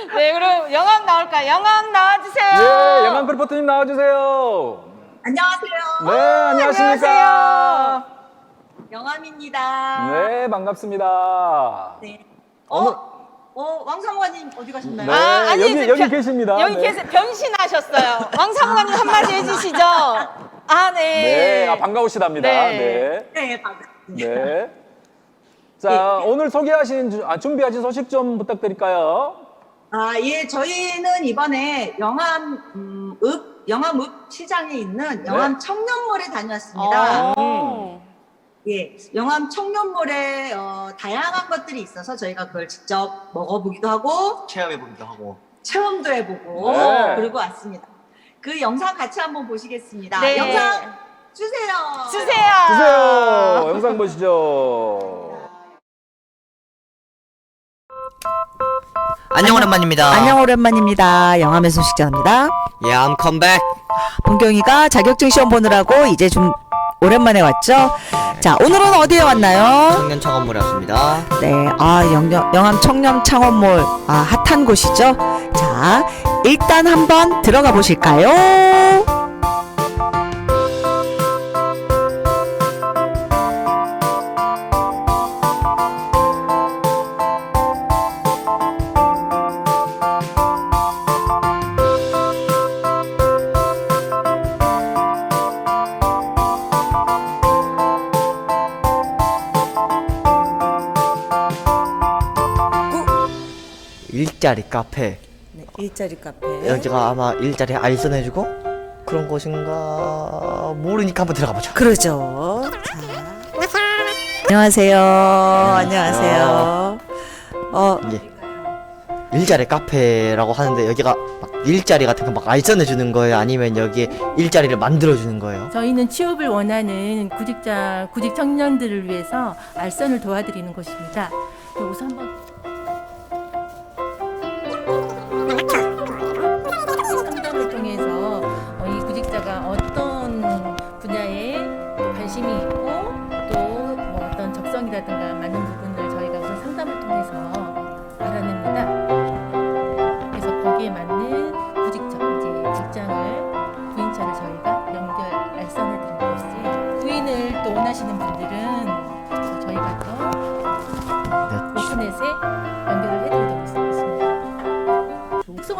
네, 그럼 영암 나올까요? 영암 나와주세요. 네, 영암 리포터님 나와주세요. 안녕하세요. 네, 안녕하십니까. 영암입니다. 네, 반갑습니다. 네. 어, 어, 왕성원님 어디 가셨나요? 네, 여기- 저 여기 변- 계십니다. 여기 네. 계세요. 변신하셨어요. 왕상관님 한마디 해주시죠. 아, 네. 네, 아, 반가우시답니다. 네. 네. 네, 반갑습니다. 네. 자, 오늘 소개하신, 주- 아, 준비하신 소식 좀 부탁드릴까요? 아, 예, 저희는 이번에 영암, 음, 읍, 영암 읍 시장에 있는 영암 청년몰에 다녀왔습니다. 어. 예, 영암 청년몰에 어, 다양한 것들이 있어서 저희가 그걸 직접 먹어보기도 하고 체험해보기도 하고 체험도 해보고 네. 그리고 왔습니다. 그 영상 같이 한번 보시겠습니다. 네. 영상 주세요. 주세요. 주세요. 영상 보시죠. 안녕 오랜만입니다 안녕 오랜만입니다. 영암의 소식자입니다. 예, I'm come back 본경이가 자격증 시험 보느라고 이제 좀 오랜만에 왔죠. 자 오늘은 어디에 왔나요? 청년 창업물에 왔습니다 네, 아 영영, 영암 청년 창업몰 아 핫한 곳이죠. 자 일단 한번 들어가 보실까요? 일자리 카페 네, 일자리 카페. 여기가 아마 일자리 알선해주고 그런 곳인가 모르니까 한번 들어가 보죠 그러죠. 자. 안녕하세요. 안녕하세요. 어, 예. 일자리 카페라고 하는데 여기가 막 일자리 같은 거 막 알선해 주는 거예요 아니면 여기에 일자리를 만들어 주는 거예요 저희는 취업을 원하는 구직자, 구직 청년들을 위해서 알선을 도와드리는 곳입니다. 여기서 한번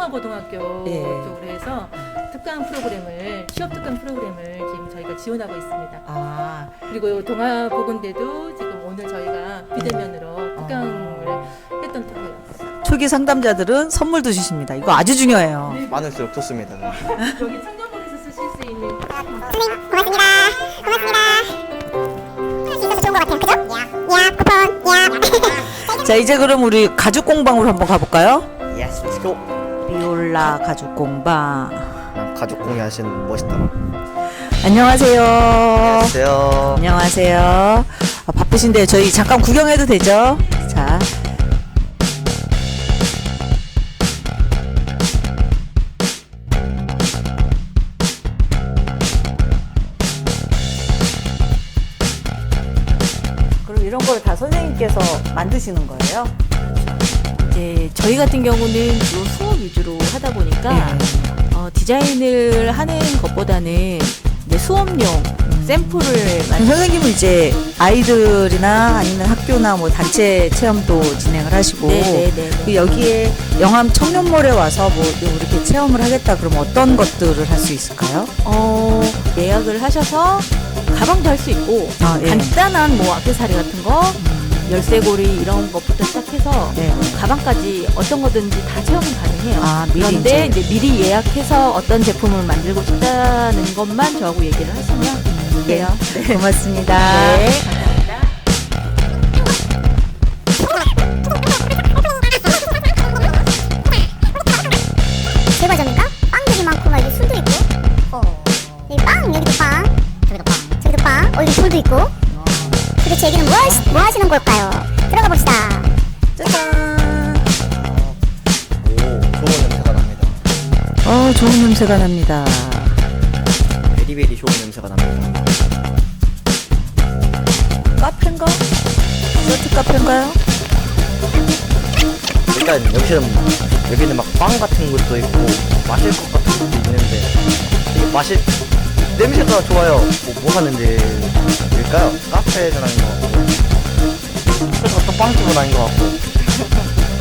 성화 고등학교 예. 쪽으로 해서 특강 프로그램을 취업 특강 프로그램을 지금 저희가 지원하고 있습니다. 아, 그리고 동아보건대도 지금 오늘 저희가 비대면으로 특강을 했던 터고요. 초기 상담자들은 선물도 주십니다. 이거 아주 중요해요. 많을수록 좋습니다 여기 청년몰에서 쓰실 수 있는 자 이제 그럼 우리 가죽 공방으로 한번 가볼까요? 예스 렛 비올라 가죽 공방. 가족 공유하시는 멋있다 안녕하세요. 안녕하세요 안녕하세요. 아, 바쁘신데 저희 잠깐 구경해도 되죠? 자. 그럼 이런 걸 다 선생님께서 만드시는 거예요? 이제 저희 같은 경우는 주로 수업 위주로 하다 보니까 네. 어, 디자인을 하는 것보다는 이제 수업용 샘플을 그럼 만 선생님은 이제 아이들이나 아니면 학교나 뭐 단체 체험도 진행을 하시고 네 네 네. 그 여기에 영암 청년몰에 와서 뭐 이렇게 체험을 하겠다 그러면 어떤 것들을 할 수 있을까요? 어, 예약을 하셔서 가방도 할 수 있고 아, 예. 간단한 뭐 액세서리 같은 거 열쇠고리 이런 것부터 시작해서 네. 가방까지 어떤 거든지 다 체험이 가능해요. 아, 미리 그런데 이제- 이제 미리 예약해서 어떤 제품을 만들고 싶다는 것만 저하고 얘기를 하시면 돼요. 네. 고맙습니다. 네. 제과점인가? 빵 되게 많고 막 여기 술도 있고 어 여기 빵 여기도 빵 저기도 빵 저기도 빵 어 여기 돌도 있고 도대체 여기는 뭐, 하시, 뭐 하시는 걸까요? 들어가 봅시다 짜잔. 오 좋은 냄새가 납니다 어, 좋은 냄새가 납니다. 베리베리 좋은 냄새가 납니다 카페인가? 디저트 카페인가요? 일단 여기는 여기는 막 빵 같은 것도 있고 마실 것 같은 것도 있는데 이게 마실 냄새가 좋아요. 뭐, 뭐 하는 데 일까요? 카페는 아닌 것 같고 그래서 또 빵집은 아닌 것 같고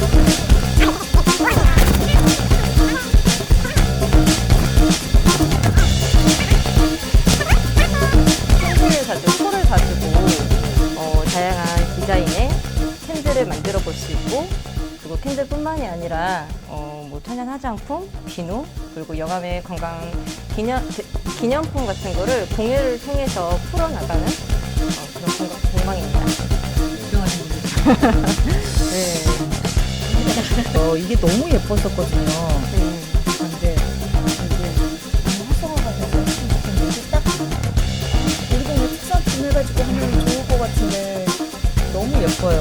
캔들을 가지고 소를 가지고 어, 다양한 디자인의 캔들을 만들어 볼 수 있고 그리고 캔들뿐만이 아니라 어, 뭐 천연 화장품, 비누 그리고 영암의 관광 기념 기- 기념품 같은 거를 공예를 통해서 풀어나가는 어, 그런 공간, 공방입니다. 네. 어, 이게 너무 예뻤었거든요. 네. 근데 이게 너무 활성화가 돼서 좀 이게 딱 우리 동네 특산품 해가지고 하면 좋을 것 같은데 너무 예뻐요.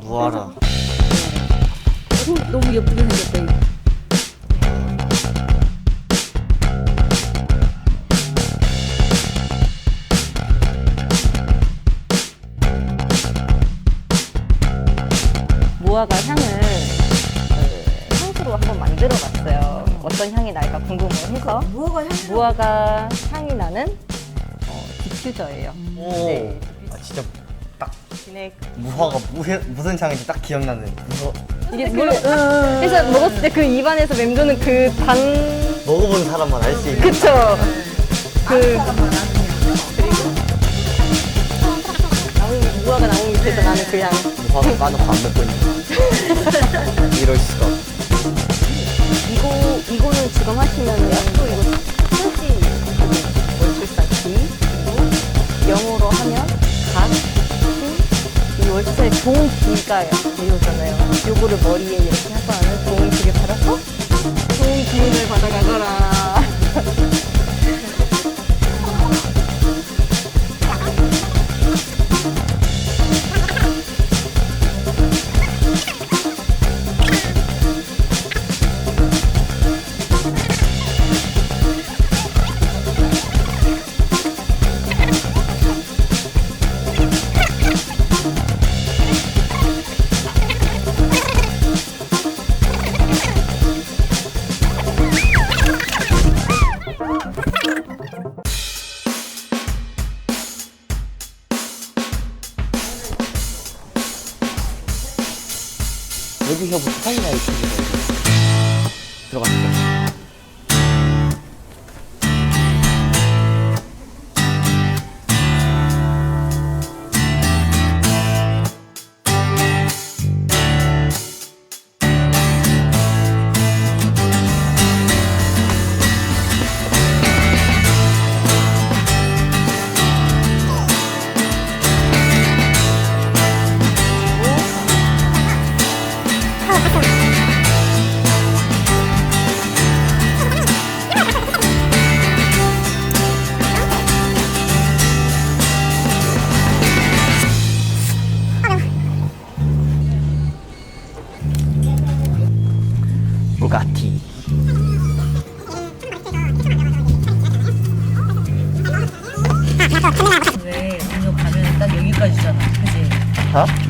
무하라 오, 너무 예쁘게 생 어떤 향이 날까 궁금을 해서 무화과 향. 무화과 향이 나는 어, 디퓨저예요. 오 네. 아, 진짜 진액. 무화가 무해, 무슨 향인지 딱 기억나는 무화 이게 물, 그래서 먹었을 때 그 입안에서 맴도는 그 단, 먹어본 사람만 알 수 있는 그쵸. 그, 나무, 무화과 나무 밑에서 나는 그 향. 무화과 까놓고 안 먹고 있는 이럴 수가 이거, 이거는 지금 하시면은 또 이거 수지, 월출사기, 그리고 영어로 하면 갓, 신, 이 월출사에 좋은 기가 내려오잖아요. 요거를 머리에 이렇게 하고 하는 좋은 기를 받아서 좋은 기운을 받아가거라. 여기서부터 하이라이트가 들어갔죠 그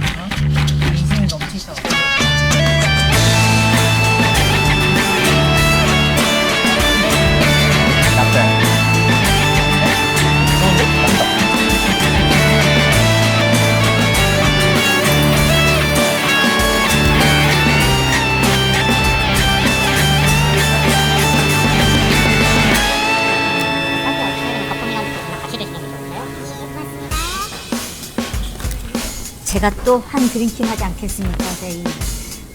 제가 또 한 드링킹 하지 않겠습니까? 그래서 이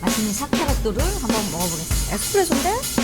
맛있는 샤크라또를 한번 먹어보겠습니다. 에스프레소인데?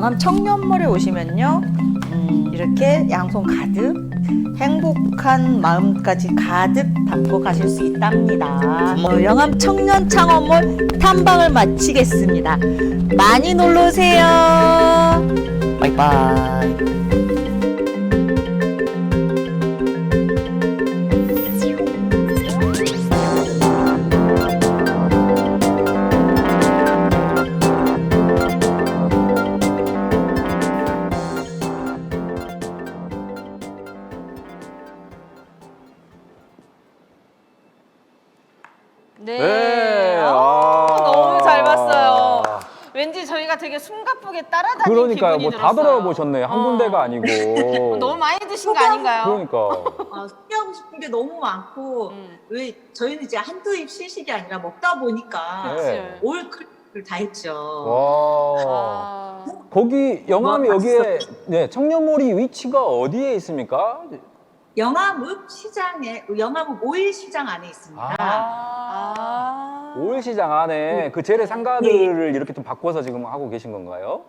영암 청년몰에 오시면요. 음, 이렇게 양손 가득 행복한 마음까지 가득 담고 가실 수 있답니다. 어, 영암 청년 창업몰 탐방을 마치겠습니다. 많이 놀러 오세요. 바이바이. 네. 네. 아, 아. 너무 잘 봤어요. 왠지 저희가 되게 숨가쁘게 따라다니는 그러니까요. 기분이 뭐 다 들었어요. 들어보셨네. 한 어. 군데가 아니고. 너무 많이 드신 거 아닌가요? 그러니까. 어, 소개하고 싶은 게 너무 많고 음. 왜 저희는 이제 한두 입 실식이 아니라 먹다 보니까 네. 올 클을 다 했죠. 와. 아. 거기 영암 뭐, 여기에 네, 청년몰이 위치가 어디에 있습니까? 영암읍 시장에 영암읍 오일 시장 안에 있습니다. 아. 오일 시장 안에 그 재래 상가들을 이렇게 좀 바꿔서 지금 하고 계신 건가요?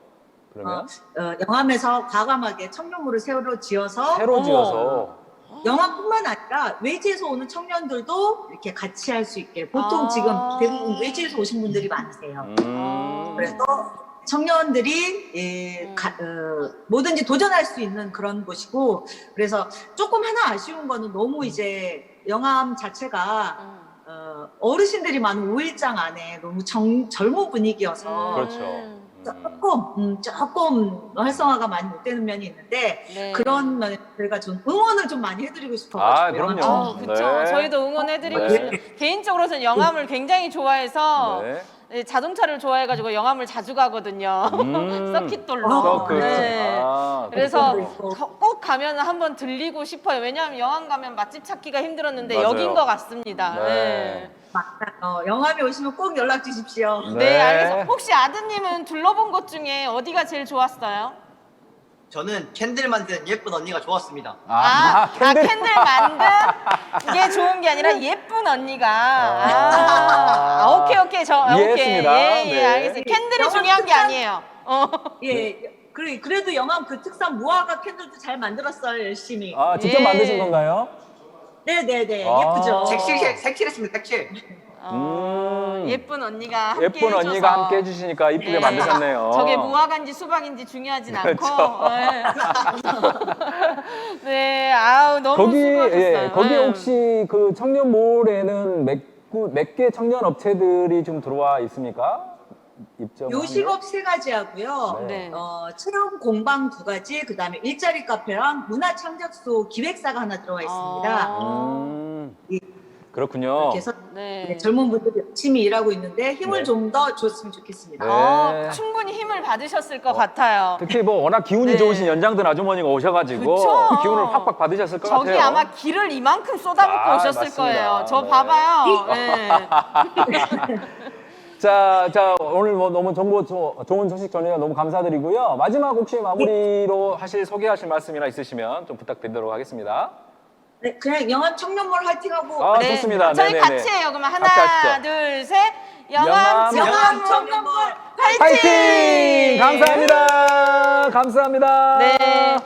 그러면 어, 영암에서 과감하게 청년물을 새로 지어서 새로 어머. 지어서 영암뿐만 아니라 외지에서 오는 청년들도 이렇게 같이 할 수 있게 보통 아. 지금 대부분 외지에서 오신 분들이 많으세요. 음. 그래서 청년들이 예, 음. 가- 어, 뭐든지 도전할 수 있는 그런 곳이고 그래서 조금 하나 아쉬운 거는 너무 이제 영암 자체가 음. 어, 어르신들이 많은 오일장 안에 너무 정, 젊은 분위기여서 그렇죠. 음. 조금 음, 조금 활성화가 많이 못 되는 면이 있는데 네. 그런 면에 저희가 좀 응원을 좀 많이 해드리고 아, 싶어가지고 그럼요. 어, 그렇죠. 네. 저희도 응원해드리고 네. 싶어요. 개인적으로 저는 영암을 굉장히 좋아해서 네. 네, 자동차를 좋아해가지고 영암을 자주 가거든요. 음. 서킷돌로. 서킷. 네. 아, 그래서. 거- 꼭 가면 한번 들리고 싶어요. 왜냐하면 영암 가면 맛집 찾기가 힘들었는데 맞아요. 여긴 것 같습니다. 네. 네. 어, 영암에 오시면 꼭 연락 주십시오. 네, 알겠습니다. 혹시 아드님은 둘러본 곳 중에 어디가 제일 좋았어요? 저는 캔들 만드는 예쁜 언니가 좋았습니다. 아, 캔들. 아, 캔들 만든 게 좋은 게 아니라 예쁜 언니가. 아, 아, 오케이, 오케이. 저, 오케이. 이해했습니다. 예, 예, 네. 알겠습니다. 캔들이 중요한 게 특산- 아니에요. 어. 예, 그래, 그래도 영암 그 특산 무화과 캔들도 잘 만들었어요, 열심히. 아, 직접 예. 만드신 건가요? 네네네, 아. 예쁘죠? 색칠, 색칠했습니다, 색칠. 어, 음. 예쁜 언니가 함께 예쁜 해줘서. 언니가 함께 해주시니까 이쁘게 네. 만드셨네요. 저게 무화과인지 수박인지 중요하진 않고. 그렇죠. 네. 네, 아우 너무 거기 수고하셨어요. 예, 거기 네. 혹시 그 청년몰에는 몇개 청년 업체들이 좀 들어와 있습니까? 입점. 요식업 세 가지 하고요. 네. 어, 체험 공방 두 가지, 그 다음에 일자리 카페랑 문화 창작소 기획사가 하나 들어와 있습니다. 아. 음, 예. 그렇군요. 그래서 네. 네, 젊은 분들이 열심히 일하고 있는데 힘을 네. 좀 더 줬으면 좋겠습니다. 네. 어, 충분히 힘을 받으셨을 것 같아요. 특히 뭐 워낙 기운이 네. 좋으신 연장들 아주머니가 오셔가지고 그쵸. 기운을 팍팍 받으셨을 것 저기 같아요. 아마 기를 이만큼 쏟아붓고 아, 오셨을 맞습니다. 거예요. 저 네. 봐봐요. 네. 자, 자 오늘 뭐 너무 정보 조- 좋은 소식 전해 너무 감사드리고요. 마지막 혹시 마무리로 하실 소개하실 말씀이나 있으시면 좀 부탁드리도록 하겠습니다. 네, 그냥 영암 청년몰 화이팅하고 아, 네. 좋습니다. 저희 네네네. 같이 해요. 그러면 같이 하나, 하시죠. 둘, 셋. 영암, 영암, 영암 청년몰 화이팅! 파이팅! 감사합니다. 감사합니다. 네.